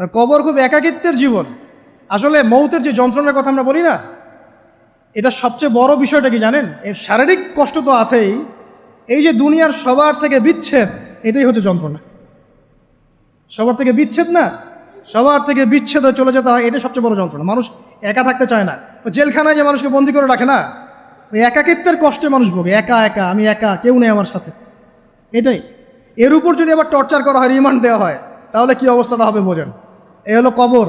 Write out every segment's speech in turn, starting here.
মানে কবর খুব একাকিত্বের জীবন। আসলে মৌতের যে যন্ত্রণার কথা আমরা বলি না, এটা সবচেয়ে বড় বিষয়টা কি জানেন? এর শারীরিক কষ্ট তো আছেই। এই যে দুনিয়ার সবার থেকে বিচ্ছেদ, এটাই হচ্ছে যন্ত্রণা। সবার থেকে বিচ্ছেদ না, সবার থেকে বিচ্ছেদ হয়ে চলে যেতে হয় এটা সবচেয়ে বড় যন্ত্রণা। মানুষ একা থাকতে চায় না। জেলখানায় যে মানুষকে বন্দি করে রাখে না, ওই একাকিত্বের কষ্টে মানুষ ভোগে। একা একা, আমি একা, কেউ নেই আমার সাথে। এটাই। এর উপর যদি আবার টর্চার করা হয় রিমান্ড দেওয়া হয়, তাহলে কি অবস্থাটা হবে বোঝেন? এই হলো কবর।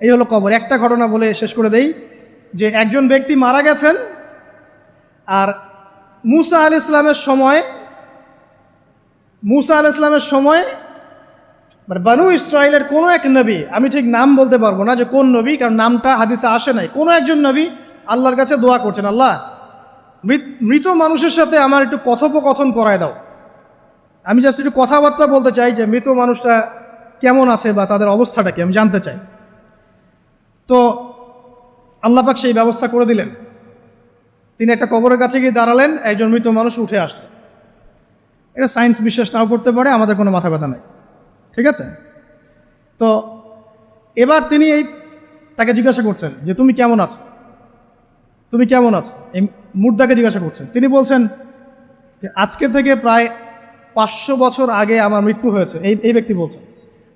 এই হলো কবর। একটা ঘটনা বলে শেষ করে দেই, যে একজন ব্যক্তি মারা গেছেন আর মুসা আল ইসলামের সময়, মুসা আল ইসলামের সময় মানে বানু ইসরায়েলের কোনো এক নবী, আমি ঠিক নাম বলতে পারব না যে কোন নবী, কারণ নামটা হাদিসে আসে নাই, কোনো একজন নবী আল্লাহর কাছে দোয়া করছেন, আল্লাহ, মৃত- মানুষের সাথে আমার একটু কথোপকথন করায় দাও। আমি জাস্ট একটু কথাবার্তা বলতে চাই যে মৃত মানুষটা কেমন আছে বা তাদের অবস্থাটা কি, আমি জানতে চাই। তো আল্লাপাক সেই ব্যবস্থা করে দিলেন। তিনি একটা কবরের কাছে গিয়ে দাঁড়ালেন, একজন মৃত মানুষ উঠে আসলেন এটা সায়েন্স বিশ্বাস নাও করতে পারে, আমাদের কোনো মাথা ব্যথা নাই। ঠিক আছে? তো এবার তিনি এই তাকে জিজ্ঞাসা করছেন যে, তুমি কেমন আছো? তুমি কেমন আছো? এই মুর্দাকে জিজ্ঞাসা করছেন। তিনি বলছেন যে, আজকে থেকে প্রায় পাঁচশো বছর আগে আমার মৃত্যু হয়েছে। এই এই ব্যক্তি বলছেন।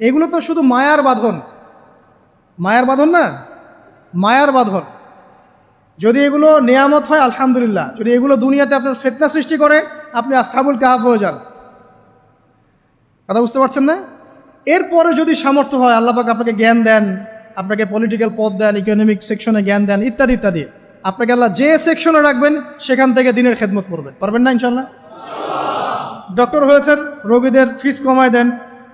এগুলো তো শুধু মায়ার বাঁধন। মায়ার বাঁধন না মায়ার বাঁধন। যদি এগুলো নেয়ামত হয় আলহামদুলিল্লাহ। যদি এগুলো দুনিয়াতে আপনার ফেতনা সৃষ্টি করে আপনি আসাবুল কাহাফ হয়ে যান। কথা বুঝতে পারছেন না? এরপরে যদি সামর্থ্য হয় আল্লাপাক আপনাকে জ্ঞান দেন আপনাকে পলিটিক্যাল পদ দেন ইকোনমিক সেকশনে জ্ঞান দেন ইত্যাদি ইত্যাদি। আপনাকে আল্লাহ যে সেকশনে রাখবেন সেখান থেকে দিনের খেদমত করবেন। পারবেন না ইনশাল্লাহ ডক্টর হয়েছেন রোগীদের ফিস কমায় দেন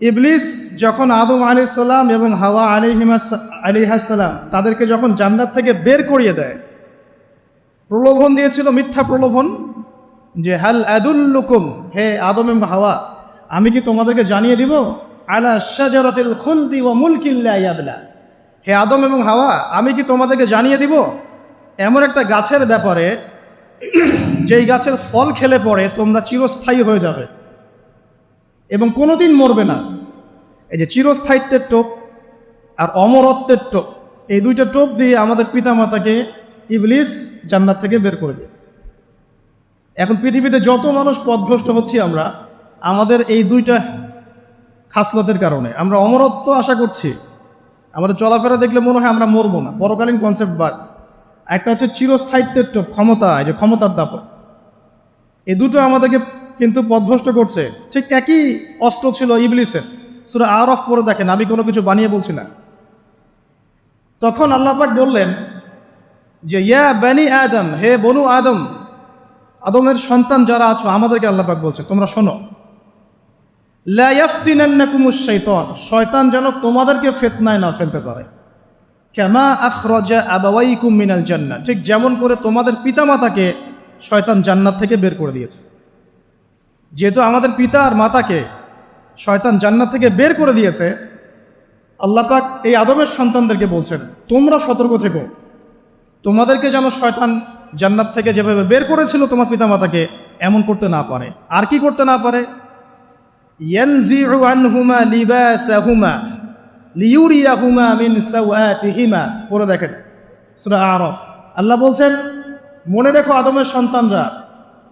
ইবলিস যখন আদম আলি সাল্লাম এবং হাওয়া আলিহিমাস আলিহাসাল্লাম তাদেরকে যখন জান্নাত থেকে বের করিয়ে দেয়, প্রলোভন দিয়েছিল, মিথ্যা প্রলোভন, যে হাল আদুল্লুকুম, হে আদম এবং হাওয়া, আমি কি তোমাদেরকে জানিয়ে দিব? আলা শাজারাতিল খুলদি ওয়া মুলকিল্লা ইয়াবলা। হে আদম এবং হাওয়া, আমি কি তোমাদেরকে জানিয়ে দিব? এমন একটা গাছের ব্যাপারে, যেই গাছের ফল খেলে পরে তোমরা চিরস্থায়ী হয়ে যাবে। এবং কোনোদিন মরবে না। এই যে চিরস্থায়িত্বের টোপ আর অমরত্বের টোপ, এই দুইটা টোপ দিয়ে আমাদের পিতামাতাকে ইবলিস জান্নাত থেকে বের করে দিয়েছে। এখন পৃথিবীতে যত মানুষ পথভ্রষ্ট হচ্ছি আমরা, আমাদের এই দুইটা খাসলতের কারণে, আমরা অমরত্ব আশা করছি। আমাদের চলাফেরা দেখলে মনে হয় আমরা মরবো না। পরকালীন কনসেপ্ট বাদ। একটা হচ্ছে চিরস্থায়িত্বের টোপ, ক্ষমতা, এই যে ক্ষমতার দাপট। এই দুটো আমাদেরকে কিন্তু পথভ্রষ্ট করছে। ঠিক একই অস্ত্র ছিল ইবলিসের। সুরা আর অফ পরে দেখেন, আমি কোনো কিছু বানিয়ে বলছি না। তখন আল্লাপাক বললেন যে, ইয়া বানি আদম, হে বনু আদম, আদমের সন্তান যারা আছো, আমাদেরকে আল্লাপাক বলছে, তোমরা শোনো। শাইতান, শয়তান যেন তোমাদেরকে ফেতনায় না ফেলতে পারে। কামা আখরাজা আবাওয়াইকুম মিনাল জান্নাহ, ঠিক যেমন করে তোমাদের পিতামাতাকে শয়তান জান্নাত থেকে বের করে দিয়েছে। যেহেতু আমাদের পিতা আর মাতাকে শয়তান জান্নাত থেকে বের করে দিয়েছে, আল্লাহ পাক এই আদমের সন্তানদেরকে বলছেন, তোমরা সতর্ক থেকো। তোমাদেরকে যেন শয়তান জান্নাত থেকে যেভাবে বের করেছিল তোমার পিতামাতাকে এমন করতে না পারে। আর কি করতে না পারে? পড়ে দেখেন আরফ। আল্লাহ বলছেন, মনে রেখো আদমের সন্তানরা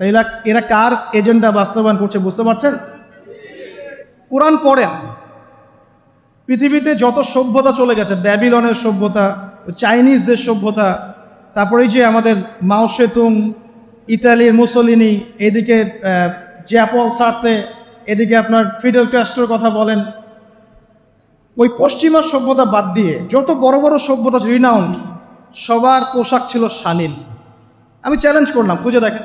এরা এরা কার এজেন্ডা বাস্তবায়ন করছে বুঝতে পারছেন? কোরআন পড়েন পৃথিবীতে যত সভ্যতা চলে গেছে, ব্যাবিলনের সভ্যতা, চাইনিজদের সভ্যতা, তারপরে যে আমাদের মাও সেতুং, ইতালির মুসলিনি, এদিকে জ্যাপল সার্তে, এদিকে আপনার ফিডেল ক্যাস্ট্রোর কথা বলেন। ওই পশ্চিমা সভ্যতা বাদ দিয়ে যত বড় বড় সভ্যতা রিনাউন্ড সবার পোশাক ছিল শালীন আমি চ্যালেঞ্জ করলাম, খুঁজে দেখেন।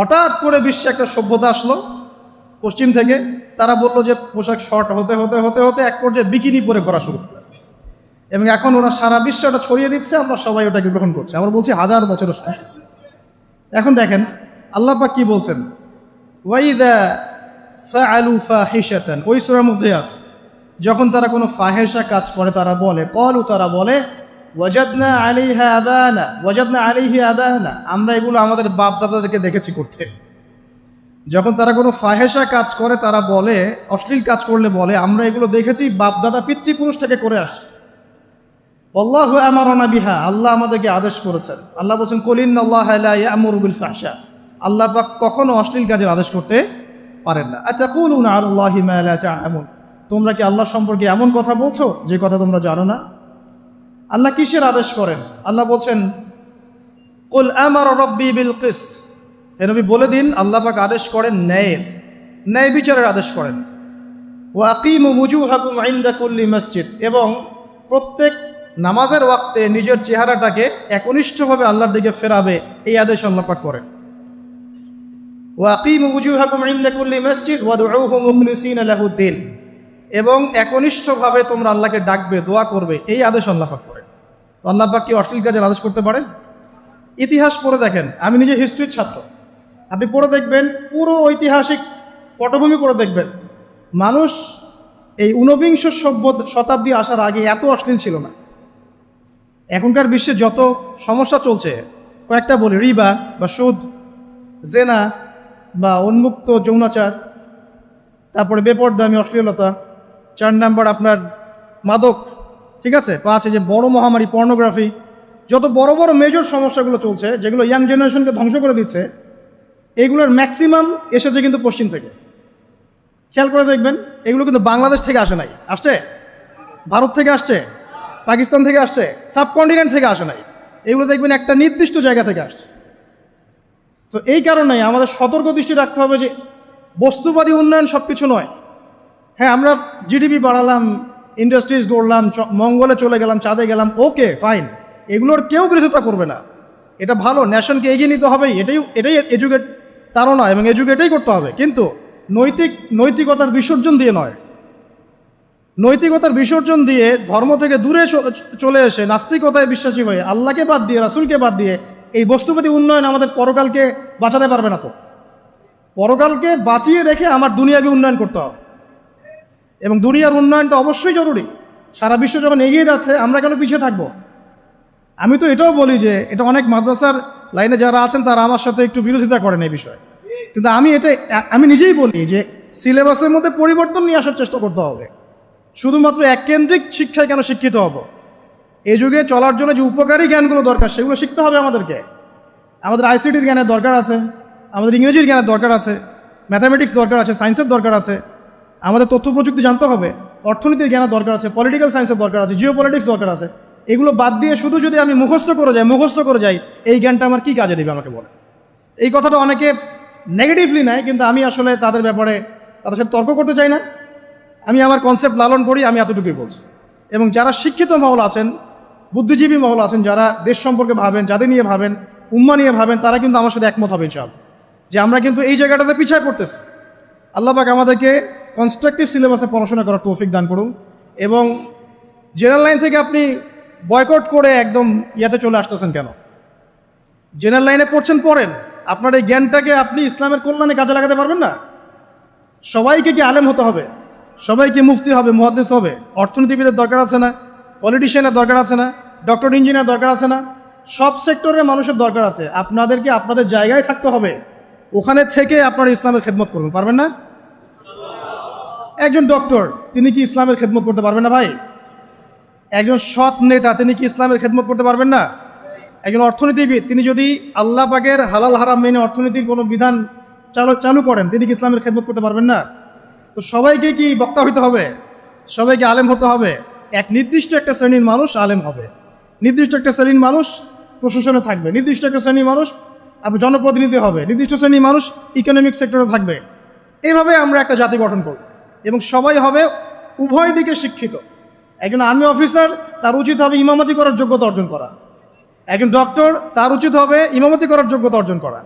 হঠাৎ করে বিশ্বে একটা সভ্যতা আসলো পশ্চিম থেকে। তারা বলল যে পোশাক শর্ট হতে হতে হতে হতে এক পর্যায়ে বিকিনি পরে করা শুরু এবং এখন ওরা সারা বিশ্বে ওটা ছড়িয়ে দিচ্ছে, আমরা সবাই ওটাকে গ্রহণ করছি। আমরা বলছি হাজার বছরের সমস্যা এখন দেখেন, আল্লাহ পাক কি বলছেন? ওয়াইদা ফাআলু ফাহিশাতান। ওই সূরার মধ্যে আছে। যখন তারা কোনো ফাহেসা কাজ করে, তারা বলে কলু তারা বলে ওয়াজাদনা আলাইহা আবানা, ওয়াজাদনা আলাইহি আবানা। আমরা এগুলো আমাদের বাপ দাদাদেরকে দেখেছি করতে। যখন তারা কোনো ফাহেসা কাজ করে, তারা বলে, অশ্লীল কাজ করলে বলে, আমরা এগুলো দেখেছি বাপ দাদা পিতৃপুরুষ থেকে করে আসছে। আল্লাহ আমারনা বিহা, আল্লাহ আমাদেরকে আদেশ করেছেন। আল্লাহ বলছেন কলিন আল্লাহ আমরুবিল ফাহসা আল্লাহ পাক কখনো অশ্লীল কাজের আদেশ করতে পারেন না। আচ্ছা কুলুন আল্লাহ এমন তোমরা কি আল্লাহ সম্পর্কে এমন কথা বলছো? যে কথা তোমরা জানো না? আল্লাহ কিসের আদেশ করেন? আল্লাহ বলছেন, কুল আমার রব্বি বিল কিস এ নবী, বলে দিন, আল্লাহ পাক আদেশ করেন ন্যায়ের ন্যায় বিচারের আদেশ করেন। ও আকিম মুজু হাকুম আইন্দা কুল্লি মসজিদ। এবং প্রত্যেক নামাজের ওয়াক্তে নিজের চেহারাটাকে একনিষ্ঠভাবে আল্লাহর দিকে ফেরাবে, এই আদেশ আল্লাহ পাক করেন। ও আকিম মুজু হাকুম আইন্দা কুল্লি মসজিদ ওয়াদউহু মুখলিসিনা লাহুদ্দিন এবং একনিষ্ঠভাবে তোমরা আল্লাহকে ডাকবে, দোয়া করবে, এই আদেশ আল্লাহ পাক তো আল্লাহ পাক কি অশ্লীল কাজের আদেশ করতে পারেন? ইতিহাস পড়ে দেখেন, আমি নিজে হিস্ট্রির ছাত্র। আপনি পড়ে দেখবেন, পুরো ঐতিহাসিক পটভূমি পড়ে দেখবেন। মানুষ এই ঊনবিংশ সভ্য শতাব্দী আসার আগে এত অশ্লীল ছিল না। এখনকার বিশ্বে যত সমস্যা চলছে, কয়েকটা বলি, রিবা বা সুদ, জেনা বা উন্মুক্ত যৌনাচার, তারপরে বেপরদামি, অশ্লীলতা, চার নাম্বার আপনার মাদক ঠিক আছে? পাঁচ এই যে বড় মহামারী পর্নোগ্রাফি যত বড় বড় মেজর সমস্যাগুলো চলছে, যেগুলো ইয়াং জেনারেশনকে ধ্বংস করে দিচ্ছে, এগুলোর ম্যাক্সিমাম এসেছে কিন্তু পশ্চিম থেকে। খেয়াল করে দেখবেন, এগুলো কিন্তু বাংলাদেশ থেকে আসে নাই। আসছে? ভারত থেকে আসছে? পাকিস্তান থেকে আসছে? সাবকন্টিনেন্ট থেকে আসে নাই। এগুলো দেখবেন একটা নির্দিষ্ট জায়গা থেকে আসছে। তো এই কারণে আমাদের সতর্ক দৃষ্টি রাখতে হবে যে বস্তুবাদী উন্নয়ন সব কিছু নয়। হ্যাঁ আমরা জিডিপি বাড়ালাম ইন্ডাস্ট্রিজ গড়লাম মঙ্গলে চলে গেলাম, চাঁদে গেলাম ওকে ফাইন এগুলোর কেউ বিরোধিতা করবে না। এটা ভালো ন্যাশনকে এগিয়ে নিতে হবেই, এটাই এটাই এডুকেট তারও নয়, এবং এডুকেটেই করতে হবে। কিন্তু নৈতিক, নৈতিকতার বিসর্জন দিয়ে নয়। নৈতিকতার বিসর্জন দিয়ে ধর্ম থেকে দূরে চলে এসে নাস্তিকতায় বিশ্বাসী হয়ে আল্লাহকে বাদ দিয়ে, রাসুলকে বাদ দিয়ে এই বস্তুবাদী উন্নয়ন আমাদের পরকালকে বাঁচাতে পারবে না তো। পরকালকে বাঁচিয়ে রেখে আমার দুনিয়াকে উন্নয়ন করতে হবে। এবং দুনিয়ার উন্নয়নটা অবশ্যই জরুরি। সারা বিশ্ব যখন এগিয়ে যাচ্ছে, আমরা কেন পিছিয়ে থাকব? আমি তো এটাও বলি যে, এটা অনেক মাদ্রাসার লাইনে যারা আছেন, তারা আমার সাথে একটু বিরোধিতা করেন এই বিষয়ে। কিন্তু আমি এটা, আমি নিজেই বলি যে, সিলেবাসের মধ্যে পরিবর্তন নিয়ে আসার চেষ্টা করতে হবে। শুধুমাত্র এককেন্দ্রিক শিক্ষায় কেন শিক্ষিত হব? এই যুগে চলার জন্য যে উপকারী জ্ঞানগুলো দরকার, সেগুলো শিখতে হবে আমাদেরকে। আমাদের আইসিটির জ্ঞানের দরকার আছে, আমাদের ইংরেজির জ্ঞানের দরকার আছে, ম্যাথামেটিক্স দরকার আছে, সায়েন্সের দরকার আছে। আমাদের তথ্য প্রযুক্তি জানতে হবে। অর্থনীতির জ্ঞানের দরকার আছে পলিটিক্যাল সায়েন্সের দরকার আছে জিও পলিটিক্স দরকার আছে। এগুলো বাদ দিয়ে শুধু যদি আমি মুখস্থ করে যাই, মুখস্থ করে যাই, এই জ্ঞানটা আমার কী কাজে দেবে আমাকে বলে? এই কথাটা অনেকে নেগেটিভলি নেয়, কিন্তু আমি আসলে তাদের ব্যাপারে, তাদের সাথে তর্ক করতে চাই না। আমি আমার কনসেপ্ট লালন করি, আমি এতটুকুই বলছি। এবং যারা শিক্ষিত মহল আছেন, বুদ্ধিজীবী মহল আছেন, যারা দেশ সম্পর্কে ভাবেন যাদের নিয়ে ভাবেন, উম্মা নিয়ে ভাবেন, তারা কিন্তু আমার সাথে একমত হবে ইনশাল যে আমরা কিন্তু এই জায়গাটাতে পিছিয়ে পড়তেছি। আল্লাহ পাক আমাদেরকে কনস্ট্রাকটিভ সিলেবাসে পড়াশোনা করার তৌফিক দান করুন এবং জেনারেল লাইন থেকে আপনি বয়কট করে একদম ইয়াতে চলে আসতেছেন কেন? জেনারেল লাইনে পড়ছেন পড়েন, আপনার এই জ্ঞানটাকে আপনি ইসলামের কল্যাণে কাজে লাগাতে পারবেন না। সবাইকে কি আলেম হতে হবে? সবাইকে মুফতি হবে, মুহাদ্দিস হবে, অর্থনীতিবিদের দরকার আছে না পলিটিশিয়ানের দরকার আছে না ডক্টর ইঞ্জিনিয়ার দরকার আছে না, সব সেক্টরের মানুষের দরকার আছে। আপনাদেরকে আপনাদের জায়গায় থাকতে হবে। ওখানে থেকে আপনারা ইসলামের খেদমত করবেন পারবেন না? একজন ডক্টর, তিনি কি ইসলামের খেদমত করতে পারবেন না ভাই? একজন সৎ নেতা, তিনি কি ইসলামের খেদমত করতে পারবেন না? একজন অর্থনীতিবিদ, তিনি যদি আল্লাহ পাকের হালাল হারাম মেনে অর্থনীতির কোনো বিধান চালু চালু করেন, তিনি কি ইসলামের খেদমত করতে পারবেন না? তো সবাইকে কি বক্তা হইতে হবে? সবাইকে আলেম হতে হবে? এক নির্দিষ্ট একটা শ্রেণির মানুষ আলেম হবে। নির্দিষ্ট একটা শ্রেণির মানুষ প্রশাসনে থাকবে। নির্দিষ্ট একটা শ্রেণির মানুষ জনপ্রতিনিধি হবে। নির্দিষ্ট শ্রেণির মানুষ ইকোনমিক সেক্টরে থাকবে। এইভাবে আমরা একটা জাতি গঠন করব। এবং সবাই হবে উভয় দিকে শিক্ষিত। একজন আর্মি অফিসার, তার উচিত হবে ইমামতি করার যোগ্যতা অর্জন করা। একজন ডক্টর, তার উচিত হবে ইমামতি করার যোগ্যতা অর্জন করা।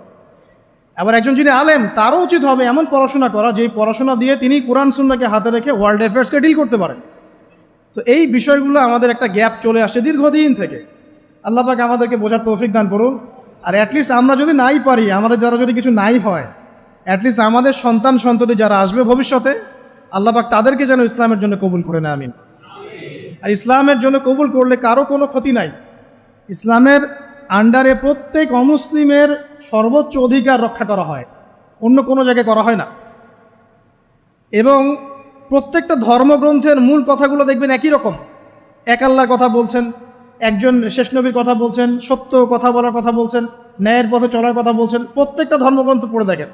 আবার একজন যিনি আলেম, তারও উচিত হবে এমন পড়াশোনা করা যে পড়াশোনা দিয়ে তিনি কোরআন সুন্নাকে হাতে রেখে ওয়ার্ল্ড অ্যাফেয়ার্সকে ডিল করতে পারেন। তো এই বিষয়গুলো আমাদের একটা গ্যাপ চলে আসছে দীর্ঘদিন থেকে। আল্লাহ পাক আমাদেরকে বোঝার তৌফিক দান করুন। আর অ্যাটলিস্ট আমরা যদি নাই পারি, আমাদের দ্বারা যদি কিছু নাই হয় অ্যাটলিস্ট আমাদের সন্তান সন্ততি যারা আসবে ভবিষ্যতে আল্লাহ পাক তাদেরকে যেন ইসলামের জন্য কবুল করে নেয়, আমিন। আর ইসলামের জন্য কবুল করলে কারও কোনো ক্ষতি নাই। ইসলামের আন্ডারে প্রত্যেক অমুসলিমের সর্বোচ্চ অধিকার রক্ষা করা হয়। অন্য কোনো জায়গায় করা হয় না। এবং প্রত্যেকটা ধর্মগ্রন্থের মূল কথাগুলো দেখবেন একই রকম। এক আল্লাহর কথা বলছেন, একজন শেষ নবীর কথা বলছেন, সত্য কথা বলার কথা বলছেন, ন্যায়ের পথে চলার কথা বলছেন, প্রত্যেকটা ধর্মগ্রন্থ পড়ে দেখেন।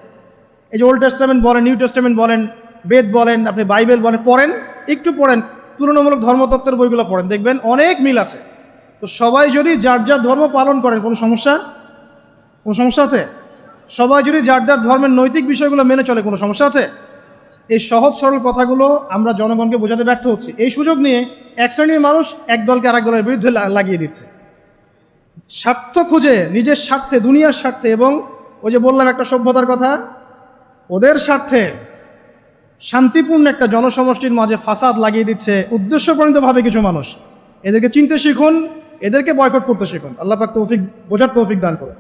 এই যে ওল্ড টেস্টামেন্ট বলেন নিউ টেস্টামেন্ট বলেন বেদ বলেন, আপনি বাইবেল বলেন, পড়েন, একটু পড়েন, তুলনামূলক ধর্মতত্ত্বের বইগুলো পড়েন, দেখবেন অনেক মিল আছে। তো সবাই যদি যার যার ধর্ম পালন করেন, কোনো সমস্যা? কোনো সমস্যা আছে? সবাই যদি যার যার ধর্মের নৈতিক বিষয়গুলো মেনে চলে, কোনো সমস্যা আছে? এই সহজ সরল কথাগুলো আমরা জনগণকে বোঝাতে ব্যর্থ হচ্ছি। এই সুযোগ নিয়ে এক শ্রেণির মানুষ এক দলকে আরেক দলের বিরুদ্ধে লাগিয়ে দিচ্ছে। স্বার্থ খুঁজে, নিজের স্বার্থে, দুনিয়ার স্বার্থে এবং ওই যে বললাম একটা সভ্যতার কথা, ওদের স্বার্থে শান্তিপূর্ণ একটা জনসমষ্টির মাঝে ফাসাদ লাগিয়ে দিচ্ছে উদ্দেশ্যপ্রণিতভাবে কিছু মানুষ। এদেরকে চিনতে শিখুন, এদেরকে বয়কট করতে শিখুন। আল্লাহ পাক তৌফিক, বোঝার তৌফিক দান করে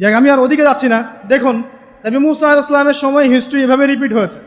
যাক, আমি আর ওদিকে যাচ্ছি না। দেখুন, নবী মুসা ইসলামের সালামের সময় হিস্ট্রি এভাবে রিপিট হয়েছে।